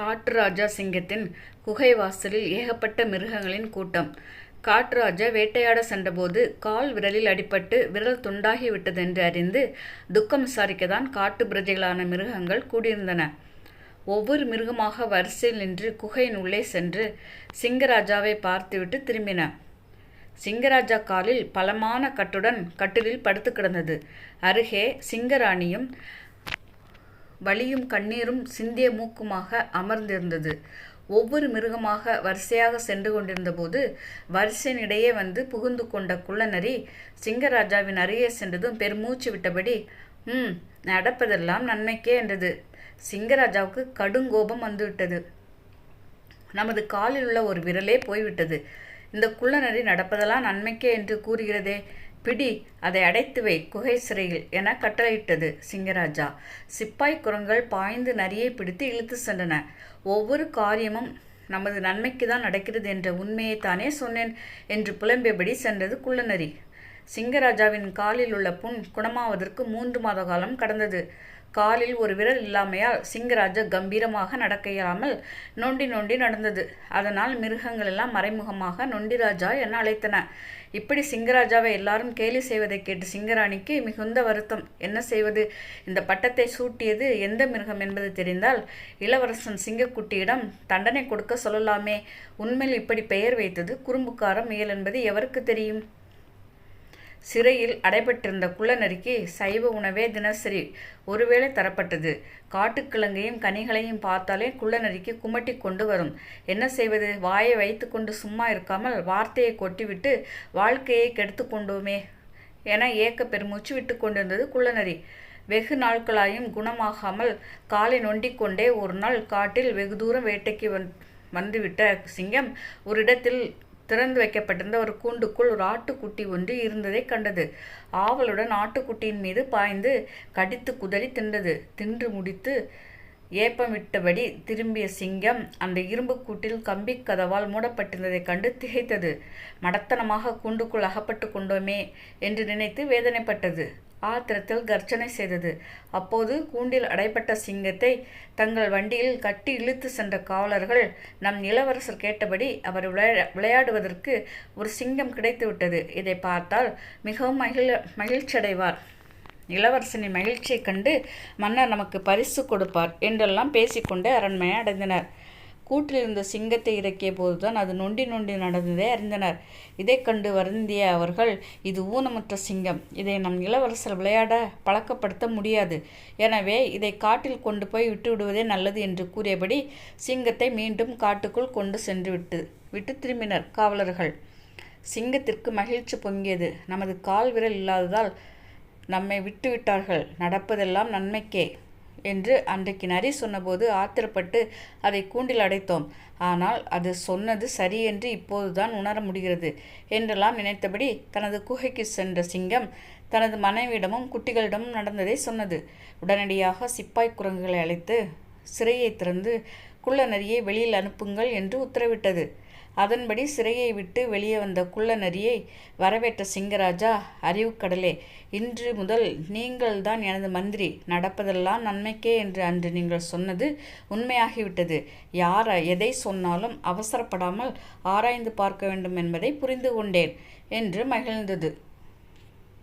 காட்டுராஜா சிங்கத்தின் குகை வாசலில் ஏகப்பட்ட மிருகங்களின் கூட்டம். காட்டுராஜா வேட்டையாட சென்றபோது கால் விரலில் அடிபட்டு விரல் துண்டாகி விட்டதென்று அறிந்து துக்கம் விசாரிக்கத்தான் காட்டு பிரஜைகளான மிருகங்கள் கூடியிருந்தன. ஒவ்வொரு மிருகமாக வரிசையில் நின்று குகையின் உள்ளே சென்று சிங்கராஜாவை பார்த்துவிட்டு திரும்பின. சிங்கராஜா காலில் பலமான கட்டுடன் கட்டிலில் படுத்து கிடந்தது. அருகே சிங்கராணியும் வலியும் கண்ணீரும் சிந்திய மூக்குமாக அமர்ந்திருந்தது. ஒவ்வொரு மிருகமாக வரிசையாக சென்று கொண்டிருந்தபோது வரிசையின் இடையே வந்து புகுந்து கொண்ட குள்ளநரி சிங்கராஜாவின் அருகே சென்றதும் பெருமூச்சு விட்டபடி ம் நடப்பதெல்லாம் நன்மைக்கே என்றது. சிங்கராஜாவுக்கு கடுங்கோபம் வந்துவிட்டது. நமது காலில் உள்ள ஒரு விரலே போய்விட்டது. இந்த குள்ளநரி நடப்பதெல்லாம் நன்மைக்கே என்று கூறுகிறதே. பிடி அதை அடைத்து வை குகை சிறையில் என கட்டளையிட்டது சிங்கராஜா. சிப்பாய் குரங்கள் பாய்ந்து நரியை பிடித்து இழுத்துச் சென்றன. ஒவ்வொரு காரியமும் நமது நன்மைக்கு தான் நடக்கிறது என்ற உண்மையை தானே சொன்னேன் என்று புலம்பியபடி சென்றது குள்ளநரி. சிங்கராஜாவின் காலில் உள்ள புண் குணமாவதற்கு மூன்று மாத காலம் கடந்தது. காலில் ஒரு விரல் இல்லாமையால் சிங்கராஜா கம்பீரமாக நடக்க இயலாமல் நொண்டி நொண்டி நடந்தது. அதனால் மிருகங்களெல்லாம் மறைமுகமாக நொண்டிராஜா என அழைத்தன. இப்படி சிங்கராஜாவை எல்லாரும் கேலி செய்வதைக் கேட்டு சிங்கராணிக்கு மிகுந்த வருத்தம். என்ன செய்வது? இந்த பட்டத்தை சூட்டியது எந்த மிருகம் என்பது தெரிந்தால் இளவரசன் சிங்கக்குட்டியிடம் தண்டனை கொடுக்க சொல்லலாமே. உண்மையில் இப்படி பெயர் வைத்தது குறும்புக்கார முயல் என்பது எவருக்கு தெரியும்? சிறையில் அடைபட்டிருந்த குள்ளநரிக்கு சைவ உணவே தினசரி ஒருவேளை தரப்பட்டது. காட்டுக்கிழங்கையும் கனிகளையும் பார்த்தாலே குள்ளநரிக்கு குமட்டி கொண்டு வரும். என்ன செய்வது? வாயை வைத்துக்கொண்டு சும்மா இருக்காமல் வார்த்தையை கொட்டிவிட்டு வாழ்க்கையை கெடுத்து கொண்டோமே என ஏக்கப் பெருமூச்சு விட்டு கொண்டிருந்தது குள்ளநரி. வெகு நாட்களாயும் குணமாகாமல் காலை நொண்டிக்கொண்டே கொண்டே ஒருநாள் காட்டில் வெகு தூரம் வேட்டைக்கு வந்துவிட்ட சிங்கம் ஒரு இடத்தில் திறந்து வைக்கப்பட்டிருந்த ஒரு கூண்டுக்குள் ஒரு ஆட்டுக்குட்டி ஒன்று இருந்ததைக் கண்டது. ஆவலுடன் ஆட்டுக்குட்டியின் மீது பாய்ந்து கடித்துக் குதறி தின்றது. தின்று முடித்து ஏப்பம் விட்டபடி திரும்பிய சிங்கம் அந்த இரும்புக் கூட்டில் கம்பிக் கதவால் மூடப்பட்டிருந்ததைக் கண்டு திகைத்தது. மடத்தனமாக கூண்டுக்குள் அகப்பட்டுக் கொண்டோமே என்று நினைத்து வேதனைப்பட்டது. ஆத்திரத்தில் கர்ஜனை செய்தது. அப்போது கூண்டில் அடைப்பட்ட சிங்கத்தை தங்கள் வண்டியில் கட்டி இழுத்து சென்ற காவலர்கள் நம் இளவரசர் கேட்டபடி அவர் விளையா விளையாடுவதற்கு ஒரு சிங்கம் கிடைத்துவிட்டது. இதை பார்த்தால் மிகவும் மகிழ மகிழ்ச்சியடைவார். இளவரசனின் மகிழ்ச்சியைக் கண்டு மன்னர் நமக்கு பரிசு கொடுப்பார் என்றெல்லாம் பேசிக்கொண்டே அரண்மனை அடைந்தனர். கூட்டிலிருந்த சிங்கத்தை இறக்கிய போதுதான் அது நொண்டி நொண்டி நடந்ததை அறிந்தனர். இதை கண்டு வருந்திய அவர்கள் இது ஊனமுற்ற சிங்கம். இதை நம் இளவரசர் விளையாட பழக்கப்படுத்த முடியாது. எனவே இதை காட்டில் கொண்டு போய் விட்டுவிடுவதே நல்லது என்று கூறியபடி சிங்கத்தை மீண்டும் காட்டுக்குள் கொண்டு சென்று விட்டுத் திரும்பினர் காவலர்கள். சிங்கத்திற்கு மகிழ்ச்சி பொங்கியது. நமது கால் விரல் இல்லாததால் நம்மை விட்டுவிட்டார்கள். நடப்பதெல்லாம் நன்மைக்கே என்று அன்றைக்கு நரி சொன்னபோது ஆத்திரப்பட்டு அதை கூண்டில் அடைத்தோம். ஆனால் அது சொன்னது சரியென்று இப்போதுதான் உணர முடிகிறது என்றெல்லாம் நினைத்தபடி தனது குகைக்கு சென்ற சிங்கம் தனது மனைவியிடமும் குட்டிகளிடமும் நடந்ததை சொன்னது. உடனடியாக சிப்பாய் குரங்குகளை அழைத்து சிறையைத் திறந்து குள்ள நரியை வெளியில் அனுப்புங்கள் என்று உத்தரவிட்டது. அதன்படி சிறையை விட்டு வெளியே வந்த குள்ளநரியை வரவேற்ற சிங்கராஜா அறிவுக்கடலே இன்று முதல் நீங்கள்தான் எனது மந்திரி. நடப்பதெல்லாம் நன்மைக்கே என்று அன்று நீங்கள் சொன்னது உண்மையாகிவிட்டது. யார் எதை சொன்னாலும் அவசரப்படாமல் ஆராய்ந்து பார்க்க வேண்டும் என்பதை புரிந்து கொண்டேன் என்று மகிழ்ந்தது.